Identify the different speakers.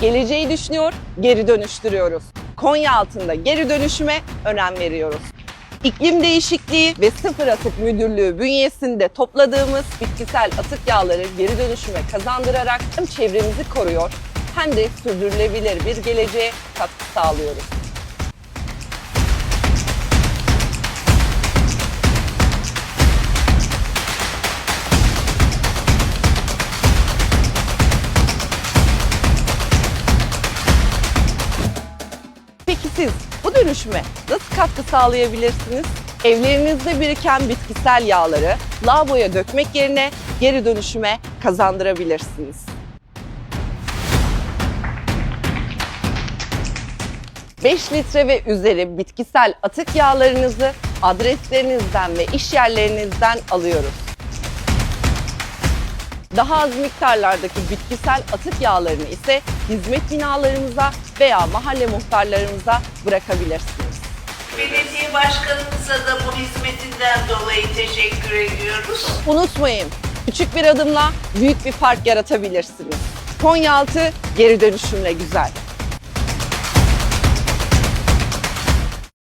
Speaker 1: Geleceği düşünüyor, geri dönüştürüyoruz. Konya altında geri dönüşüme önem veriyoruz. İklim değişikliği ve sıfır atık müdürlüğü bünyesinde topladığımız bitkisel atık yağları geri dönüşüme kazandırarak hem çevremizi koruyor hem de sürdürülebilir bir geleceğe katkı sağlıyoruz. Peki siz bu dönüşüme nasıl katkı sağlayabilirsiniz? Evlerinizde biriken bitkisel yağları lavaboya dökmek yerine geri dönüşüme kazandırabilirsiniz. Beş litre ve üzeri bitkisel atık yağlarınızı adreslerinizden ve iş yerlerinizden alıyoruz. Daha az miktarlardaki bitkisel atık yağlarını ise hizmet binalarımıza veya mahalle muhtarlarımıza bırakabilirsiniz.
Speaker 2: Belediye başkanımıza da bu hizmetinden dolayı teşekkür ediyoruz.
Speaker 1: Unutmayın, küçük bir adımla büyük bir fark yaratabilirsiniz. Konyaaltı geri dönüşümle güzel.